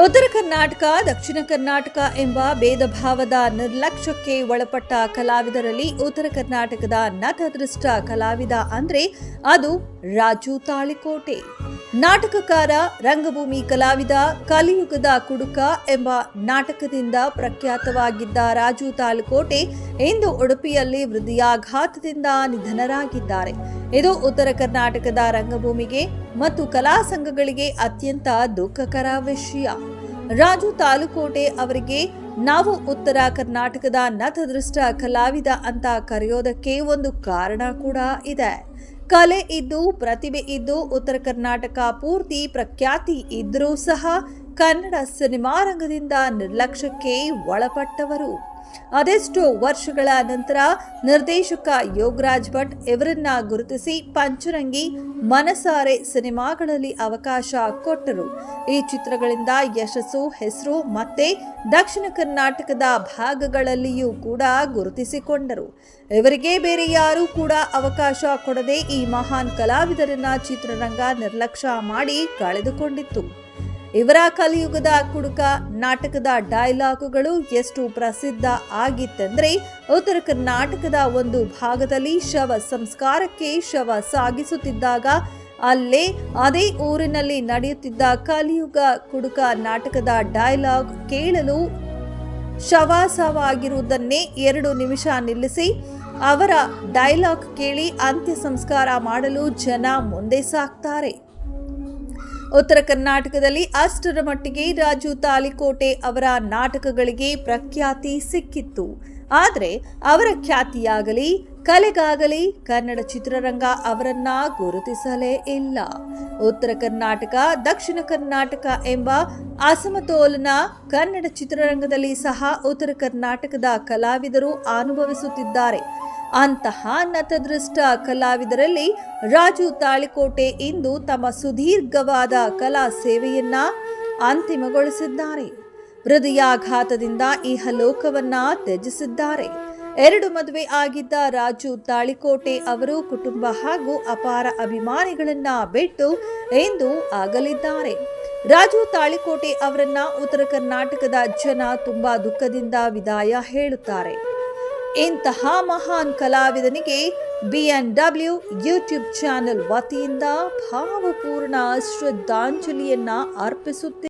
ಉತ್ತರ ಕರ್ನಾಟಕ, ದಕ್ಷಿಣ ಕರ್ನಾಟಕ ಎಂಬ ಭೇದ ಭಾವದ ನಿರ್ಲಕ್ಷ್ಯಕ್ಕೆ ಒಳಪಟ್ಟ ಕಲಾವಿದರಲ್ಲಿ ಉತ್ತರ ಕರ್ನಾಟಕದ ನಟದೃಷ್ಟ ಕಲಾವಿದ ಅಂದ್ರೆ ಅದು ರಾಜು ತಾಳಿಕೋಟೆ. ನಾಟಕಕಾರ, ರಂಗಭೂಮಿ ಕಲಾವಿದ, ಕಲಿಯುಗದ ಕುಡುಕ ಎಂಬ ನಾಟಕದಿಂದ ಪ್ರಖ್ಯಾತವಾಗಿದ್ದ ರಾಜು ತಾಳಿಕೋಟೆ ಇಂದು ಉಡುಪಿಯಲ್ಲಿ ಹೃದಯಾಘಾತದಿಂದ ನಿಧನರಾಗಿದ್ದಾರೆ. ಇದು ಉತ್ತರ ಕರ್ನಾಟಕದ ರಂಗಭೂಮಿಗೆ ಮತ್ತು ಕಲಾ ಸಂಘಗಳಿಗೆ ಅತ್ಯಂತ ದುಃಖಕರ ವಿಷಯ. ರಾಜು ತಾಲೂಕೋಟೆ ಅವರಿಗೆ ನಾವು ಉತ್ತರ ಕರ್ನಾಟಕದ ನತದೃಷ್ಟ ಕಲಾವಿದ ಅಂತ ಕರೆಯೋದಕ್ಕೆ ಒಂದು ಕಾರಣ ಕೂಡ ಇದೆ. ಕಲೆ ಇದ್ದು, ಪ್ರತಿಭೆ ಇದ್ದು, ಉತ್ತರ ಕರ್ನಾಟಕ ಪೂರ್ತಿ ಪ್ರಖ್ಯಾತಿ ಇದ್ದರೂ ಸಹ ಕನ್ನಡ ಸಿನಿಮಾ ರಂಗದಿಂದ ನಿರ್ಲಕ್ಷ್ಯಕ್ಕೆ ಒಳಪಟ್ಟವರು. ಅದೆಷ್ಟೋ ವರ್ಷಗಳ ನಂತರ ನಿರ್ದೇಶಕ ಯೋಗರಾಜ್ ಭಟ್ ಇವರನ್ನ ಗುರುತಿಸಿ ಪಂಚರಂಗಿ ಮನಸಾರೆ ಸಿನಿಮಾಗಳಲ್ಲಿ ಅವಕಾಶ ಕೊಟ್ಟರು. ಈ ಚಿತ್ರಗಳಿಂದ ಯಶಸ್ಸು, ಹೆಸರು ಮತ್ತೆ ದಕ್ಷಿಣ ಕರ್ನಾಟಕದ ಭಾಗಗಳಲ್ಲಿಯೂ ಕೂಡ ಗುರುತಿಸಿಕೊಂಡರು. ಇವರಿಗೆ ಬೇರೆ ಯಾರೂ ಕೂಡ ಅವಕಾಶ ಕೊಡದೆ ಈ ಮಹಾನ್ ಕಲಾವಿದರನ್ನ ಚಿತ್ರರಂಗ ನಿರ್ಲಕ್ಷ್ಯ ಮಾಡಿ ಕಳೆದುಕೊಂಡಿತ್ತು. ಇವರ ಕಲಿಯುಗದ ಕುಡುಕ ನಾಟಕದ ಡೈಲಾಗುಗಳು ಎಷ್ಟು ಪ್ರಸಿದ್ಧ ಆಗಿತ್ತೆಂದ್ರೆ ಉತ್ತರ ಕರ್ನಾಟಕದ ಒಂದು ಭಾಗದಲ್ಲಿ ಶವ ಸಂಸ್ಕಾರಕ್ಕೆ ಶವ ಸಾಗಿಸುತ್ತಿದ್ದಾಗ ಅಲ್ಲೇ ಅದೇ ಊರಿನಲ್ಲಿ ನಡೆಯುತ್ತಿದ್ದ ಕಲಿಯುಗ ಕುಡುಕ ನಾಟಕದ ಡೈಲಾಗ್ ಕೇಳಲು ಶವಾಸವಾಗಿರುವುದನ್ನೇ ಎರಡು ನಿಮಿಷ ನಿಲ್ಲಿಸಿ ಅವರ ಡೈಲಾಗ್ ಕೇಳಿ ಅಂತ್ಯ ಸಂಸ್ಕಾರ ಮಾಡಲು ಜನ ಮುಂದೆ ಸಾಕ್ತಾರೆ. ಉತ್ತರ ಕರ್ನಾಟಕದಲ್ಲಿ ಅಷ್ಟರ ಮಟ್ಟಿಗೆ ರಾಜು ತಾಲಿಕೋಟೆ ಅವರ ನಾಟಕಗಳಿಗೆ ಪ್ರಖ್ಯಾತಿ ಸಿಕ್ಕಿತ್ತು. ಆದರೆ ಅವರ ಖ್ಯಾತಿಯಾಗಲಿ, ಕಲೆಗಾಗಲಿ ಕನ್ನಡ ಚಿತ್ರರಂಗ ಅವರನ್ನ ಗುರುತಿಸಲೇ ಇಲ್ಲ. ಉತ್ತರ ಕರ್ನಾಟಕ, ದಕ್ಷಿಣ ಕರ್ನಾಟಕ ಎಂಬ ಅಸಮತೋಲನ ಕನ್ನಡ ಚಿತ್ರರಂಗದಲ್ಲಿ ಸಹ ಉತ್ತರ ಕರ್ನಾಟಕದ ಕಲಾವಿದರು ಅನುಭವಿಸುತ್ತಿದ್ದಾರೆ. ಅಂತಹ ನತದೃಷ್ಟ ಕಲಾವಿದರಲ್ಲಿ ರಾಜು ತಾಳಿಕೋಟೆ ಇಂದು ತಮ್ಮ ಸುದೀರ್ಘವಾದ ಕಲಾ ಸೇವೆಯನ್ನ ಅಂತಿಮಗೊಳಿಸಿದ್ದಾರೆ. ಹೃದಯಾಘಾತದಿಂದ ಇಹಲೋಕವನ್ನ ತ್ಯಜಿಸಿದ್ದಾರೆ. ಎರಡು ಮದುವೆ ಆಗಿದ್ದ ರಾಜು ತಾಳಿಕೋಟೆ ಅವರು ಕುಟುಂಬ ಹಾಗೂ ಅಪಾರ ಅಭಿಮಾನಿಗಳನ್ನ ಬಿಟ್ಟು ಎಂದು ಆಗಲಿದ್ದಾರೆ. ರಾಜು ತಾಳಿಕೋಟೆ ಅವರನ್ನ ಉತ್ತರ ಕರ್ನಾಟಕದ ಜನ ತುಂಬಾ ದುಃಖದಿಂದ ವಿದಾಯ ಹೇಳುತ್ತಾರೆ. ಇಂತಹ ಮಹಾನ್ ಕಲಾವಿದನಿಗೆ B N W YouTube channel ವತಿಯಿಂದ ಭಾವಪೂರ್ಣ ಶ್ರದ್ಧಾಂಜಲಿಯನ್ನ ಅರ್ಪಿಸುತ್ತೇವೆ